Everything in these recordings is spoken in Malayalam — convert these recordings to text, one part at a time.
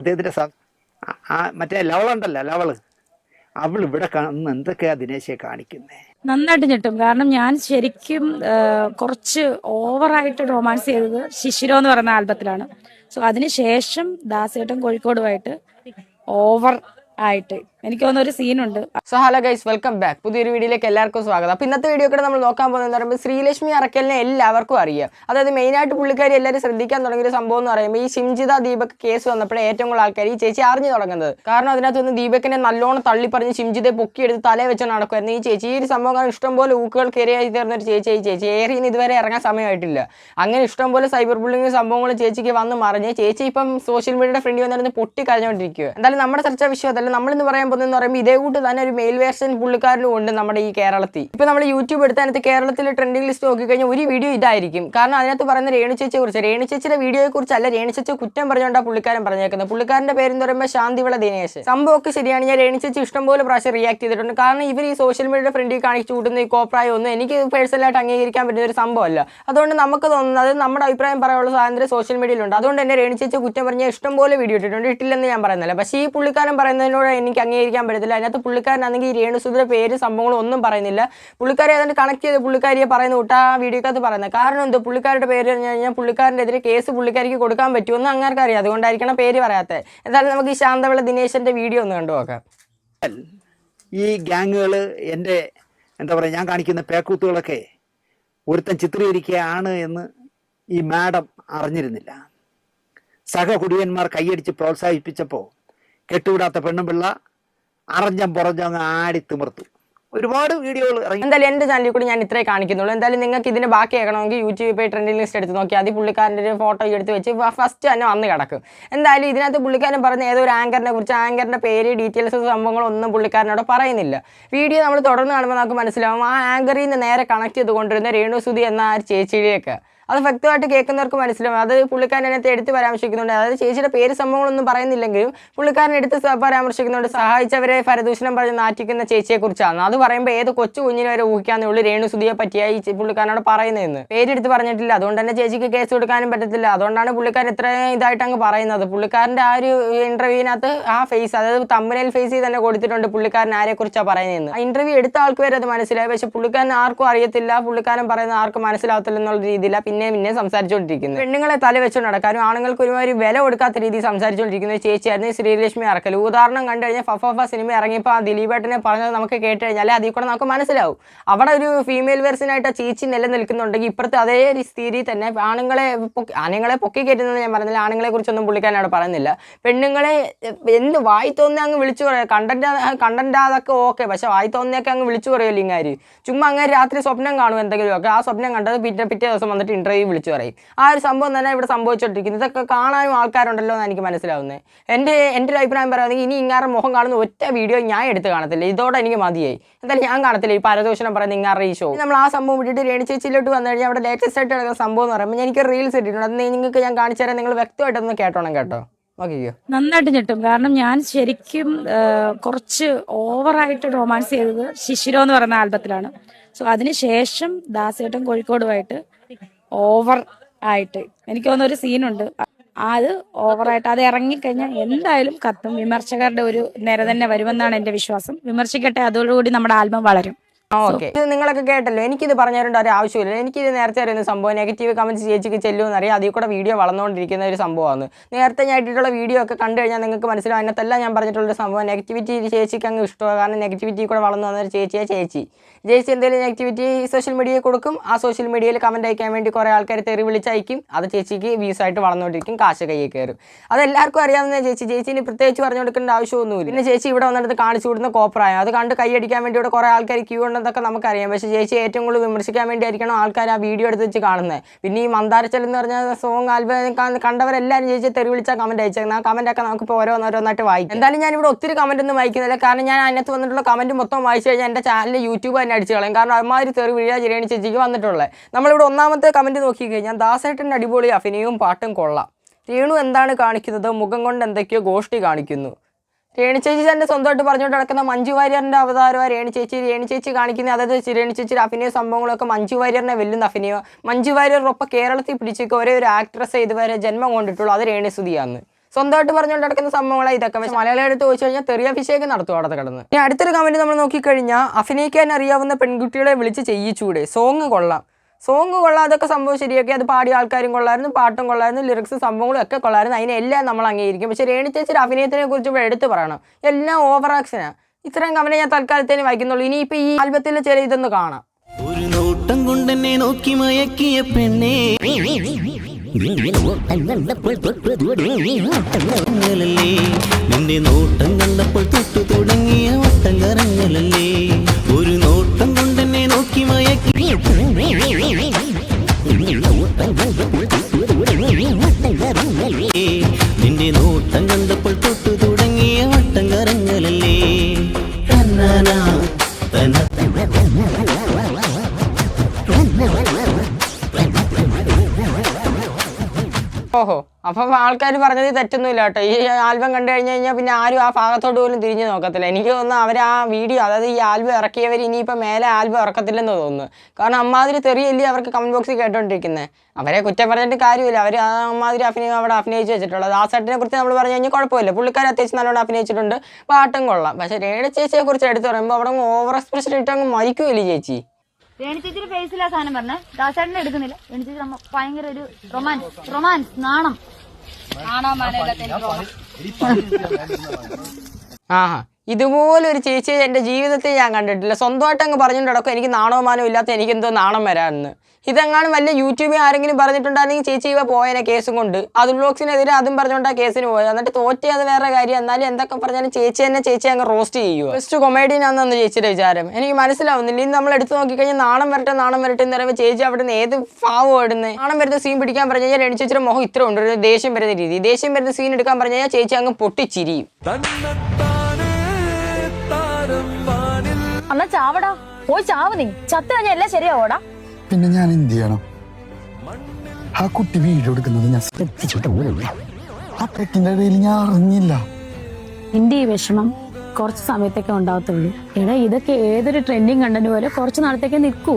അദ്ദേഹത്തിന്റെ സ- ആ- മറ്റേ ലവളുണ്ടല്ലോ ലവൾ അവൾ ഇവിടെ കാണുന്ന എന്തൊക്കെയാ ദിനേശെ കാണിക്കുന്നത് നന്നായിട്ട് ഞെട്ടും. കാരണം ഞാൻ ശരിക്കും കുറച്ച് ഓവറായിട്ട് റൊമാൻസ് ചെയ്തത് ശിശിരോ എന്ന് പറയുന്ന ആൽബത്തിലാണ്. സോ അതിനുശേഷം ദാസേട്ടൻ കോഴിക്കോടുമായിട്ട് ഓവർ ആയിട്ട് എനിക്ക് തോന്നുന്ന ഒരു സീനുണ്ട്. So hello guys welcome back പുതിയൊരു വീഡിയോയിലേക്ക് എല്ലാവർക്കും സ്വാഗതം. അപ്പോൾ ഇന്നത്തെ വീഡിയോ കൂടെ നമ്മൾ നോക്കാൻ പോകുന്നത് പറയുമ്പോൾ ശ്രീലക്ഷ്മി അറക്കലിനെ എല്ലാവർക്കും അറിയാം. അതായത് മെയിനായിട്ട് പുള്ളിക്കാരി എല്ലാവരും ശ്രദ്ധിക്കാൻ തുടങ്ങിയ ഒരു സംഭവം എന്ന് പറയുമ്പോൾ ഈ സിംജിത ദീപക് കേസ് വന്നപ്പോഴേ ഏറ്റവും കൂടുതൽ ആൾക്കാർ ഈ ചേച്ചി അറിഞ്ഞു തുടങ്ങുന്നത്. കാരണം അതിനകത്തുനിന്ന് ദീപക്കിനെ നല്ലോണം തള്ളി പറഞ്ഞ് പൊക്കി പൊക്കിയെടുത്ത് തലേ വെച്ച് നടക്കുമായിരുന്നു ഈ ചേച്ചി ഈ ഒരു സംഭവം കാരണം ഇഷ്ടംപോലെ ഊക്കുകൾ കയറിയായി തീർന്ന ഒരു ചേച്ചി ഈ ചേച്ചി. ഏറിയെന്ന് ഇതുവരെ ഇറങ്ങാൻ സമയമായിട്ടില്ല. അങ്ങനെ ഇഷ്ടംപോലെ സൈബർ ബുള്ളിങ് സംഭവങ്ങൾ ചേച്ചിക്ക് വന്ന് മറിഞ്ഞ് ചേച്ചി ഇപ്പം സോഷ്യൽ മീഡിയയുടെ ഫ്രണ്ട് വന്നിരുന്ന് പൊട്ടി കരഞ്ഞുകൊണ്ടിരിക്കുക എന്തായാലും നമ്മുടെ ചർച്ചാ വിഷയം അതല്ല. നമ്മളിന്ന് പറയാൻ പോകുന്നതെന്ന് പറയുമ്പോൾ ഇതേ കൂട്ട് തന്നെ ഒരു മെയിൽ വേർഷൻ പുള്ളിക്കാരനും ഉണ്ട് നമ്മുടെ ഈ കേരളത്തിൽ. ഇപ്പൊ നമ്മൾ യൂട്യൂബ് എടുത്തതിനകത്ത് കേരളത്തിലെ ട്രെൻഡിംഗ് ലിസ്റ്റ് നോക്കിക്കഴിഞ്ഞാൽ ഒരു വീഡിയോ ഇതായിരിക്കും. കാരണം അതിനകത്ത് പറയുന്ന രേണു ചേച്ചിയെ കുറിച്ച് രേണുചേച്ചിയുടെ വീഡിയോയെ കുറിച്ചല്ല അല്ല രേണുചേച്ചി കുറ്റം പറഞ്ഞുകൊണ്ടാണ് പുള്ളിക്കാരൻ പറഞ്ഞേക്കുന്നത്. പുള്ളിക്കാരന്റെ പേര് എന്ന് പറയുമ്പോൾ ശാന്തിവിള ദിനേശ്. സംഭവമൊക്കെ ശരിയാണ്. ഞാൻ രേണുചേച്ചി ഇഷ്ടംപോലെ പ്രാവശ്യം റിയാക്ട് ചെയ്തിട്ടുണ്ട്. കാരണം ഇവർ ഈ സോഷ്യൽ മീഡിയയുടെ ഫ്രണ്ടിൽ കാണിച്ചു കൂട്ടുന്ന ഈ കോപ്രായ ഒന്നും എനിക്ക് പേഴ്സണലായിട്ട് അംഗീകരിക്കാൻ പറ്റുന്ന ഒരു സംഭവമല്ല. അതുകൊണ്ട് നമുക്ക് തോന്നുന്നത് നമ്മുടെ അഭിപ്രായം പറയാനുള്ള സ്വാതന്ത്ര്യം സോഷ്യൽ മീഡിയയിലുണ്ട് അതുകൊണ്ട് തന്നെ രേണുചേച്ചി കുറ്റം പറഞ്ഞ ഇഷ്ടംപോലെ വീഡിയോ ഇട്ടിട്ടുണ്ട്. ഇട്ടില്ലെന്ന് ഞാൻ പറയുന്നില്ല. പക്ഷേ ഈ പുള്ളിക്കാരൻ പറയുന്നതിനോട് എനിക്ക് അംഗീകരിക്കാൻ പറ്റത്തില്ല. അതിനകത്ത് പുള്ളിക്കാരനാണെങ്കിൽ ഈ രേണുസുധിയുടെ പേര് സംഭവങ്ങളും ഒന്നും പറയുന്നില്ല. പുള്ളിക്കാരെ ഏതാണ്ട് കണക്ട് ചെയ്ത് പുള്ളിക്കാരിയെ പറയുന്ന കൂട്ടാ ആ വീഡിയോക്കകത്ത് പറയുന്നത്. കാരണം എന്ത്? പുള്ളിക്കാരുടെ പേര് പറഞ്ഞു കഴിഞ്ഞാൽ പുള്ളിക്കാരന്റെ എതിരെ കേസ് പുള്ളിക്കാരിക്ക് കൊടുക്കാൻ പറ്റുമെന്ന് അങ്ങാർക്ക് അറിയാം അതുകൊണ്ടായിരിക്കണം പേര് പറയാത്തത് എന്തായാലും നമുക്ക് ഈ ശാന്തവിള ദിനേശന്റെ വീഡിയോ ഒന്ന് കണ്ടു നോക്കാം. ഈ ഗ്യാങ്ങുകൾ എന്റെ എന്താ പറയുക ഞാൻ കാണിക്കുന്ന പേക്കൂത്തുകളൊക്കെ ഒരുത്തൻ ചിത്രീകരിക്കുകയാണ് എന്ന് ഈ മാഡം അറിഞ്ഞിരുന്നില്ല. സഹകുടിയന്മാർ കൈയടിച്ച് പ്രോത്സാഹിപ്പിച്ചപ്പോൾ കെട്ടുവിടാത്ത പെണ്ണുപിള്ള അറഞ്ഞം പുറഞ്ഞ ആടി തിമിർത്തു. ഒരുപാട് വീഡിയോകൾ എന്തായാലും എന്റെ ചാനലിൽ കൂടി ഞാൻ ഇത്രേ കാണിക്കുന്നുള്ളൂ. എന്തായാലും നിങ്ങൾക്ക് ഇതിന് ബാക്കി ആക്കണമെങ്കിൽ യൂട്യൂബിൽ പോയി ട്രെൻഡിംഗ് ലിസ്റ്റ് എടുത്ത് നോക്കി. അത് പുള്ളിക്കാരന്റെ ഒരു ഫോട്ടോ എടുത്ത് വെച്ച് ഫസ്റ്റ് തന്നെ വന്ന് കിടക്കും. എന്തായാലും ഇതിനകത്ത് പുള്ളിക്കാരൻ പറഞ്ഞ ഏതോ ഒരു ആങ്കറിനെ കുറിച്ച് ആങ്കറിന്റെ പേര് ഡീറ്റെയിൽസ് സംഭവങ്ങളൊന്നും പുള്ളിക്കാരനോട് പറയുന്നില്ല. വീഡിയോ നമ്മൾ തുടർന്ന് കാണുമ്പോൾ നമുക്ക് മനസ്സിലാവും. ആ ആങ്കറിൽ നിന്ന് നേരെ കണക്ട് ചെയ്ത് കൊണ്ടിരുന്ന രേണുസുതി എന്ന ആ ഒരു ചേച്ചിയിലേക്ക് അത് വ്യക്തമായിട്ട് കേൾക്കുന്നവർക്ക് മനസ്സിലാവും. അത് പുള്ളിക്കാരൻ അതിനകത്ത് എടുത്ത് പരാമർശിക്കുന്നുണ്ട്. അതായത് ചേച്ചിയുടെ പേര് സംഭവങ്ങളൊന്നും പറയുന്നില്ലെങ്കിലും പുള്ളിക്കാരൻ എടുത്ത് പരാമർശിക്കുന്നുണ്ട്. സഹായിച്ചവരെ ഫരദൂഷണം പറഞ്ഞ് നാറ്റിക്കുന്ന ചേച്ചിയെ കുറിച്ചാണ് അത് പറയുമ്പോൾ ഏത് കൊച്ചു കുഞ്ഞിനെ വരെ ഊഹിക്കാന്നേ രേണു സുതിയെ പറ്റിയായി പുള്ളിക്കാരനോട് പറയുന്നതെന്ന്. പേരെടുത്ത് പറഞ്ഞിട്ടില്ല. അതുകൊണ്ട് തന്നെ ചേച്ചിക്ക് കേസ് കൊടുക്കാനും പറ്റത്തില്ല. അതുകൊണ്ടാണ് പുള്ളിക്കാരൻ ഇത്രയും ഇതായിട്ട് അങ്ങ് പറയുന്നത്. പുള്ളിക്കാരന്റെ ആ ഒരു ഇന്റർവ്യൂവിനകത്ത് ആ ഫേസ് അതായത് തമ്മിനെ ഫേസ് തന്നെ കൊടുത്തിട്ടുണ്ട് പുള്ളിക്കാരൻ ആരെ കുറിച്ചാണ് പറയുന്നതെന്ന്. ആ എടുത്ത ആൾക്ക് വരെ അത് മനസ്സിലായി. പക്ഷെ പുള്ളിക്കാരൻ ആർക്കും അറിയത്തില്ല. പുള്ളിക്കാരൻ പറയുന്നത് ആർക്കും മനസ്സിലാവത്തില്ല എന്നുള്ള രീതിയിലാണ് പിന്നെ പിന്നെ പിന്നെ സംസാരിച്ചുകൊണ്ടിരിക്കുന്നത് പെണ്ണുങ്ങളെ തല വെച്ചുകൊണ്ട് നടക്കാനും ആണുങ്ങൾക്ക് ഒരുമാതിരി വില കൊടുക്കാത്ത രീതിയിൽ സംസാരിച്ചുകൊണ്ടിരിക്കുന്ന ചേച്ചിയായിരുന്നു ശ്രീലക്ഷ്മി അറക്കൽ. ഉദാഹരണം കണ്ടു കഴിഞ്ഞാൽ ഫഫ സിനിമ ഇറങ്ങിയപ്പോൾ ആ ദിലീപേട്ടനെ പറഞ്ഞത് നമുക്ക് കേട്ട് കഴിഞ്ഞാൽ അതിൽ കൂടെ നമുക്ക് മനസ്സിലാവും. അവിടെ ഒരു ഫീമെയിൽ വേഴ്സിനായിട്ട് ചേച്ചി നിലനിൽക്കുന്നുണ്ടെങ്കിൽ ഇപ്പുറത്തെ അതേ സ്ഥിതി തന്നെ ആണുങ്ങളെ ആണുങ്ങളെ പൊക്കി കയറ്റുന്നത് ഞാൻ പറഞ്ഞില്ല. ആണുങ്ങളെ കുറിച്ചൊന്നും പുള്ളിക്കാരൻ പറയുന്നില്ല. പെണ്ണുങ്ങളെ എന്ത് വായി തോന്നി അങ്ങ് വിളിച്ചു പറയാം. കണ്ടന്റ് കണ്ടന്റ് അതൊക്കെ ഓക്കെ പക്ഷെ വായി തോന്നിയൊക്കെ അങ്ങ് വിളിച്ചു പറയുമല്ലോ ഇങ്ങാര് ചുമ്മാ അങ്ങനെ രാത്രി സ്വപ്നം കാണും എന്തെങ്കിലുമൊക്കെ. ആ സ്വപ്നം കണ്ടത് പിറ്റേ പിറ്റേ ദിവസം വന്നിട്ട് ഇന്റർവ്യൂ വിളിച്ചു പറയും. ആ ഒരു സംഭവം തന്നെ ഇവിടെ സംഭവിച്ചുകൊണ്ടിരിക്കുന്നത് ഇതൊക്കെ കാണാനും ആൾക്കാരുണ്ടല്ലോ എന്ന് എനിക്ക് മനസ്സിലാവുന്നത് എന്റെ എന്റെ ഒരു അഭിപ്രായം പറയുകയാണെങ്കിൽ ഇനി ഇങ്ങാരുടെ മുഖം കാണുന്ന ഒറ്റ വീഡിയോ ഞാൻ എടുത്ത് കാണത്തില്ല. ഇതോടെ എനിക്ക് മതിയായി. എന്തായാലും ഞാൻ കാണത്തില്ല. ഈ പരദൂഷണം പറയുന്ന ഇങ്ങാരുടെ ഈ ഷോ നമ്മൾ ആ സംഭവം വിട്ടിട്ട് രേണി ചേച്ചിയിലോട്ട് വന്നു കഴിഞ്ഞാൽ അവിടെ ലേറ്റസ്റ്റ് ആയിട്ട് നടക്കുന്ന സംഭവം എന്ന് പറയുമ്പോൾ എനിക്ക് റീൽസ് ഇട്ടിട്ടുണ്ട്. അത് നിങ്ങൾക്ക് ഞാൻ കാണിച്ചു തരാം. നിങ്ങൾ വ്യക്തമായിട്ടൊന്ന് കേട്ടോണം കേട്ടോ. നന്നായിട്ട് ഞെട്ടും. കാരണം ഞാൻ ശരിക്കും കുറച്ച് ഓവറായിട്ട് റൊമാൻസ് ചെയ്തത് ശിശിരോ എന്ന് പറയുന്ന ആൽബത്തിലാണ്. സോ അതിനുശേഷം ദാസേട്ടൻ കോഴിക്കോടുമായിട്ട് ഓവർ ആയിട്ട്. എനിക്ക് തോന്നുന്ന ഒരു സീനുണ്ട്. അത് ഓവറായിട്ട് അത് ഇറങ്ങിക്കഴിഞ്ഞാൽ എന്തായാലും കത്തും. വിമർശകരുടെ ഒരു നിര തന്നെ വരുമെന്നാണ് എന്റെ വിശ്വാസം. വിമർശിക്കട്ടെ അതോടുകൂടി നമ്മുടെ ആൽബം വളരും. ഓക്കെ. ഇത് നിങ്ങളൊക്കെ കേട്ടല്ലോ. എനിക്കിത് പറഞ്ഞു തരേണ്ട ഒരു ആവശ്യമില്ല. എനിക്കിത് നേരത്തെ അറിയുന്ന സംഭവം നെഗറ്റീവ് കമന്റ്സ് ചേച്ചിക്ക് ചെല്ലുമെന്ന് അറിയാം അതിൽ കൂടെ വീഡിയോ വളർന്നുകൊണ്ടിരിക്കുന്ന ഒരു സംഭവമാണ്. നേരത്തെ ഞാൻ ഇട്ടിട്ടുള്ള വീഡിയോ ഒക്കെ കണ്ടു കഴിഞ്ഞാൽ നിങ്ങൾക്ക് മനസ്സിലാവും. അതിനകത്തെല്ലാം ഞാൻ പറഞ്ഞിട്ടുള്ള ഒരു സംഭവം. നെഗറ്റിവിറ്റി ചേച്ചിക്ക് അങ്ങ് ഇഷ്ടമാണ്. കാരണം നെഗറ്റിവിറ്റി കൂടെ വളർന്നു വന്ന ഒരു ചേച്ചിയാണ് ചേച്ചി. ചേച്ചി എന്തെങ്കിലും ആക്ടിവിറ്റി സോഷ്യൽ മീഡിയയിൽ കൊടുക്കും. ആ സോഷ്യൽ മീഡിയയിൽ കമന്റ് അയക്കാൻ വേണ്ടി കുറേ ആൾക്കാർ തെറി വിളിച്ചയക്കും. അത് ചേച്ചിക്ക് വ്യൂസ് ആയിട്ട് വളർന്നുകൊണ്ടിരിക്കും കാശ് കയ്യിൽ കയറും. അത് എല്ലാവർക്കും അറിയാവുന്ന ചേച്ചി ചേച്ചിന് പ്രത്യേകിച്ച് പറഞ്ഞു കൊടുക്കേണ്ട ആവശ്യമൊന്നുമില്ല. പിന്നെ ചേച്ചി ഇവിടെ വന്നിടത്ത് കാണിച്ചു കൊടുക്കുന്ന കോപ്പറായ അത് കണ്ട് കൈയടിക്കാൻ വേണ്ടി ഇവിടെ കുറേ ആൾക്കാർ ക്യൂ ഉണ്ടെന്നൊക്കെ നമുക്കറിയാം. പക്ഷേ ചേച്ചി ഏറ്റവും കൂടുതൽ വിമർശിക്കാൻ വേണ്ടി ആയിരിക്കണം ആൾക്കാർ ആ വീഡിയോ എടുത്ത് വെച്ച് കാണുന്നത് പിന്നെ ഈ മന്ദാരച്ചൽ എന്ന് പറഞ്ഞ സോങ് ആൽബം കണ്ടവരെല്ലാവരും ചേച്ചി തെറി വിളിച്ചാൽ കമന്റ് അയച്ചേക്കുന്നത് ആ കമന്റ് ഒക്കെ നമുക്കിപ്പോൾ ഓരോന്നോരോന്നായിട്ട് വായിക്കും. എന്തായാലും ഞാൻ ഇവിടെ ഒത്തിരി കമന്റ് ഒന്നും വായിക്കുന്നില്ല. കാരണം ഞാൻ അതിനകത്ത് വന്നിട്ടുള്ള കമന്റ് മൊത്തം വായിച്ചു കഴിഞ്ഞാൽ എന്റെ ചാനൽ യൂട്യൂബ് തന്നെ അടിച്ചു കളയും. കാരണം അമ്മാതിരി തെറി വീഴാ ജിരേണി ചേച്ചിക്ക് വന്നിട്ടുള്ളത് നമ്മളിവിടെ ഒന്നാമത്തെ കമന്റ് നോക്കിക്കഴിഞ്ഞാൽ ദാസേട്ടന്റെ അടിപൊളി അഭിനയവും പാട്ടും കൊള്ളാം. രേണു എന്താണ് കാണിക്കുന്നത്? മുഖം കൊണ്ട് എന്തൊക്കെയോ ഗോഷ്ടി കാണിക്കുന്നു. രേണു ചേച്ചി തന്നെ സ്വന്തമായിട്ട് പറഞ്ഞുകൊണ്ട് നടക്കുന്ന മഞ്ജു വാര്യറിന്റെ അവതാരമാണ് രേണു ചേച്ചി. രേണു ചേച്ചി കാണിക്കുന്ന അതായത് രേണു ചേച്ചിയുടെ അഭിനയ സംഭവങ്ങളൊക്കെ മഞ്ജു വാര്യറിനെ വെല്ലുന്ന അഭിനയം മഞ്ജു വാര്യറൊപ്പം കേരളത്തിൽ പിടിച്ചേക്ക് ഒരേ ഒരു ആക്ട്രസ് ഇതുവരെ ജന്മം കൊണ്ടിട്ടുള്ളൂ. അത് രേണുസുതിയാണ് സ്വന്തമായിട്ട് പറഞ്ഞുകൊണ്ട് നടക്കുന്ന സംഭവങ്ങളാണ് ഇതൊക്കെ. പക്ഷേ മലയാളം എടുത്ത് ചോദിച്ചു കഴിഞ്ഞാൽ തെറിയ അഭിഷേകം നടത്തും അവിടെ കിടന്ന്. ഇനി അടുത്തൊരു കമന്റ് നമ്മൾ നോക്കിക്കഴിഞ്ഞാൽ അഭിനയിക്കാൻ അറിയാവുന്ന പെൺകുട്ടികളെ വിളിച്ച് ചെയ്യിച്ചൂടെ? സോങ് കൊള്ളാം. സോങ് കൊള്ളാം. അതൊക്കെ സംഭവം ശരിയൊക്കെ. അത് പാടിയ ആൾക്കാരും കൊള്ളായിരുന്നു പാട്ടും കൊള്ളായിരുന്നു ലിറിക്സ് സംഭവങ്ങളും ഒക്കെ കൊള്ളായിരുന്നു അതിനെല്ലാം നമ്മൾ അംഗീകരിക്കും. പക്ഷേ രേണി ചേച്ചിയുടെ അഭിനയത്തിനെ കുറിച്ച് ഇവിടെ എടുത്തു പറയണം. എല്ലാം ഓവർ ആക്ഷനാണ് ഇത്രയും കമന ഞാൻ തൽക്കാലത്തേന് വായിക്കുന്നുള്ളൂ. ഇനിയിപ്പോൾ ഈ ആൽബത്തിലെ ചില ഇതൊന്ന് കാണാം. ഒരു നോട്ടം കൊണ്ടെന്നെ നോക്കി മയക്കിയ പെണ്ണേ. ല്ലേ നിന്റെ നോട്ടം കണ്ടപ്പോൾ തൊട്ടു തുടങ്ങിയ വട്ടം കറങ്ങലല്ലേ ഒരു നോട്ടം കൊണ്ടെന്നെ നോക്കി മയക്കിയ അപ്പം ആൾക്കാർ പറഞ്ഞത് തെറ്റൊന്നുമില്ല കേട്ടോ. ഈ ആൽബം കണ്ടു കഴിഞ്ഞു കഴിഞ്ഞാൽ പിന്നെ ആരും ആ ഭാഗത്തോട്ട് പോലും തിരിഞ്ഞു നോക്കത്തില്ല. എനിക്ക് തോന്നുന്നു അവർ ആ വീഡിയോ അതായത് ഈ ആൽബം ഇറക്കിയവർ ഇനിയിപ്പോൾ മേലെ ആൽബം ഇറക്കത്തില്ലെന്ന് തോന്നുന്നു. കാരണം അമ്മാതിരി തെറിയല്ലേ അവർക്ക് കമന്റ് ബോക്സിൽ കേട്ടോണ്ടിരിക്കുന്നത് അവരെ കുറ്റം പറഞ്ഞിട്ട് കാര്യമില്ല. അവർ ആ അമ്മാതിരി അഭിനയം അവിടെ അഭിനയിച്ച് വെച്ചിട്ടുള്ളത്. ആ സെറ്റിനെ കുറിച്ച് നമ്മൾ പറഞ്ഞു കഴിഞ്ഞാൽ കുഴപ്പമില്ല. പുള്ളിക്കാർ അത്യാവശ്യം നല്ലോണം അഭിനയിച്ചിട്ടുണ്ട്. പാട്ടും കൊള്ളാം. പക്ഷേ രേണ ചേച്ചിയെ കുറിച്ച് എടുത്ത് പറയുമ്പോൾ അവിടെ ഓവർ എക്സ്പ്രഷൻ ഇട്ട് അങ്ങ് മരിക്കുമല്ലേ ചേച്ചി? രേണിച്ചേച്ചിയുടെ ചേച്ചിയുടെ ഫേസിലാ സാധനം പറഞ്ഞേ. ദാസേട്ടനെ എടുക്കുന്നില്ല. രേണിച്ചേച്ചി ഭയങ്കര ഒരു റൊമാൻസ് റൊമാൻസ് നാണം. നാണോ ആഹാ. ഇതുപോലെ ഒരു ചേച്ചിയെ എന്റെ ജീവിതത്തിൽ ഞാൻ കണ്ടിട്ടില്ല. സ്വന്തമായിട്ട് അങ്ങ് പറഞ്ഞുകൊണ്ട് നടക്കും. എനിക്ക് നാണോ മാനോ ഇല്ലാത്ത എനിക്ക് എന്തോ നാണം വരാമെന്ന്. ഇതെങ്ങാനും വല്ല യൂട്യൂബിൽ ആരെങ്കിലും പറഞ്ഞിട്ടുണ്ടായിരുന്നെങ്കിൽ ചേച്ചി ഇവ പോയനെ കേസും കൊണ്ട്. അത് ബ്ലോഗ്സിനെതിരെ അതും പറഞ്ഞുകൊണ്ടാ കേസിന് പോയത്. എന്നിട്ട് തോറ്റി അത് വേറെ കാര്യം. എന്നാലും എന്തൊക്കെ പറഞ്ഞാലും ചേച്ചി തന്നെ ചേച്ചി അങ്ങ് റോസ്റ്റ് ചെയ്യുക ബെസ്റ്റ് കൊമേഡിയനാണെന്നു ചേച്ചിയുടെ വിചാരം. എനിക്ക് മനസ്സിലാവുന്നില്ല. ഇനി നമ്മൾ എടുത്ത് നോക്കിക്കഴിഞ്ഞാൽ നാണം വരട്ടെ നാണം വരട്ടെ എന്ന് പറയുമ്പോൾ ചേച്ചി അവിടെ നിന്ന് ഏത് ഫാവ് ഇടുന്നത് നാണം വരുന്ന സീൻ പിടിക്കാൻ പറഞ്ഞു കഴിഞ്ഞാൽ രണ്ടു ചേച്ചിയുടെ മുഖം ഇത്ര ഉണ്ട് ദേഷ്യം വരുന്ന രീതി. ദേഷ്യം വരുന്ന സീൻ എടുക്കാൻ പറഞ്ഞു കഴിഞ്ഞാൽ ചേച്ചി അങ്ങ് പൊട്ടിച്ചിരിയും. എന്നാ ചാവടാ. പോയി ചാവ് നീ ചത്തു കഴിഞ്ഞാൽ എല്ലാം ശരിയാവോടാ. പിന്നെ ഞാൻ എന്ത് ചെയ്യണം? ആ കുട്ടി വീട് എടുക്കുന്നത് ഞാൻ ശ്രദ്ധിച്ചിട്ട് പോലുമില്ല ആ പെട്ടിന്റെ ഇടയിൽ ഞാൻ അറിഞ്ഞില്ല. നിന്റെ ഈ വിഷമം കുറച്ച് സമയത്തൊക്കെ ഉണ്ടാവത്തുള്ളൂ. എടാ ഇതൊക്കെ ഏതൊരു ട്രെൻഡിങ് കണ്ടന്റ് പോലെ കുറച്ച് നാളത്തേക്ക് നിൽക്കൂ.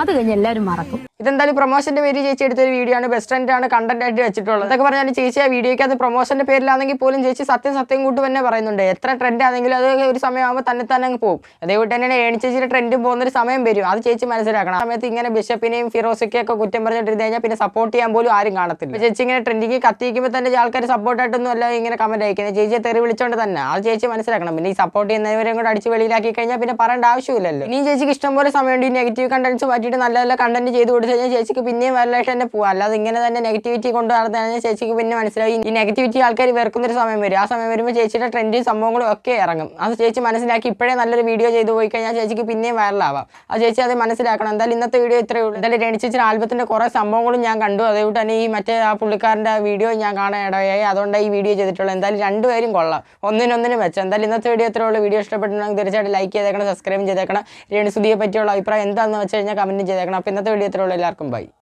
അത് കഴിഞ്ഞ് എല്ലാവരും മറക്കും. ഇതെന്തായാലും പ്രൊമോഷന്റെ പേര് ചേച്ചി എടുത്തൊരു വീഡിയോ ആണ്. ബെസ്റ്റ് ഫ്രണ്ട് ആണ് കണ്ടന്റ് ആയിട്ട് വെച്ചിട്ടുള്ളത്. അതൊക്കെ പറഞ്ഞാൽ ചേച്ചി ആ വീഡിയോയ്ക്ക് അത് പ്രൊമോഷന്റെ പേരിലാണെങ്കിൽ പോലും ചേച്ചി സത്യം സത്യം കൂട്ട് തന്നെ പറയുന്നുണ്ട്. എത്ര ട്രെൻഡ് ആണെങ്കിലും അത് ഒരു സമയമാകുമ്പോൾ തന്നെ തന്നെ അങ്ങ് പോകും. അതേപോലെ തന്നെ ഏണി ചേച്ചിയുടെ ട്രെൻഡും പോകുന്നൊരു സമയം വരും. അത് ചേച്ചി മനസ്സിലാക്കണം. ആ സമയത്ത് ഇങ്ങനെ ബിഷപ്പിനെയും ഫിറോസിക്കൊക്കെ കുറ്റം പറഞ്ഞിട്ടിരുന്ന് കഴിഞ്ഞാൽ പിന്നെ സപ്പോർട്ട് ചെയ്യാൻ പോലും ആരും കാണത്തില്ല. ചേച്ചി ഇങ്ങനെ ട്രെൻഡിങ് കത്തിക്കുമ്പോൾ തന്നെ ആൾക്കാർ സപ്പോർട്ടായിട്ടൊന്നും അല്ല ഇങ്ങനെ കമന്റ് അയക്കുന്നത്. ചേച്ചിയെ തെറി വിളിച്ചോണ്ട് തന്നെ. ആ ചേച്ചി മനസ്സിലാക്കണം. പിന്നെ ഈ സപ്പോർട്ട് ചെയ്യുന്നവരെയും കൂടെ അടിച്ച് വെളിയിലാക്കി കഴിഞ്ഞാൽ പിന്നെ പറയേണ്ട ആവശ്യമില്ലല്ലോ. ഇനി ചേച്ചിക്ക് ഇഷ്ടംപോലെ സമയമുണ്ട്. ഈ നെഗറ്റീവ് കണ്ടന്റ്സ് മാറ്റിയിട്ട് നല്ല നല്ല കണ്ടന്റ് ചെയ്ത് കൊടുത്തു കഴിഞ്ഞാൽ ചേച്ചിക്ക് പിന്നെയും വൈറലായിട്ട് തന്നെ പോകാം അല്ലാതെ ഇങ്ങനെ തന്നെ നെഗറ്റിവിറ്റി കൊണ്ട് നടന്നു കഴിഞ്ഞാൽ ചേച്ചിക്ക് പിന്നെ മനസ്സിലായി. ഈ നെഗറ്റിവിറ്റി ആൾക്കാർ വെറുക്കുന്ന ഒരു സമയം വരും. ആ സമയം വരുമ്പോൾ ചേച്ചിയുടെ ട്രെൻഡും സംഭവങ്ങളും ഒക്കെ ഇറങ്ങും. അത് ചേച്ചി മനസ്സിലാക്കി ഇപ്പോഴേ നല്ലൊരു വീഡിയോ ചെയ്തു പോയി കഴിഞ്ഞാൽ ചേച്ചിക്ക് പിന്നെയും വൈറലാവാം അത് ചേച്ചി അത് മനസ്സിലാക്കണം. എന്തായാലും ഇന്നത്തെ വീഡിയോ ഇത്രയേ ഉള്ളൂ. എന്തായാലും രണിച്ചിച്ചിന് ആൽബത്തിന്റെ കുറേ സംഭവങ്ങളും ഞാൻ കണ്ടു. അതുകൊണ്ട് തന്നെ ഈ മറ്റേ ആ പുള്ളിക്കാരന്റെ വീഡിയോ ഞാൻ കാണാൻ ഇടയായി അതുകൊണ്ട് ഈ വീഡിയോ ചെയ്തിട്ടുള്ളത്. എന്തായാലും രണ്ടുപേരും കൊള്ളാം. ഒന്നിനൊന്നിനും വെച്ചാൽ എന്തായാലും ഇന്നത്തെ വീഡിയോ ഇത്രയേ ഉള്ളൂ. വീഡിയോ ഇഷ്ടപ്പെട്ടിട്ടുണ്ടെങ്കിൽ തീർച്ചയായിട്ടും ലൈക്ക് ചെയ്തേക്കണം സബ്സ്ക്രൈബ് ചെയ്തേക്കണം. രണ്ട് സുതിയെ പറ്റിയുള്ള അഭിപ്രായം എന്താണെന്ന് വെച്ച് കഴിഞ്ഞാൽ കമന്റ് ചെയ്തേക്കണം. അപ്പോൾ ഇന്നത്തെ വീഡിയോ ഇത്രയേ ഉള്ളൂ എല്ലാവർക്കും ബൈ.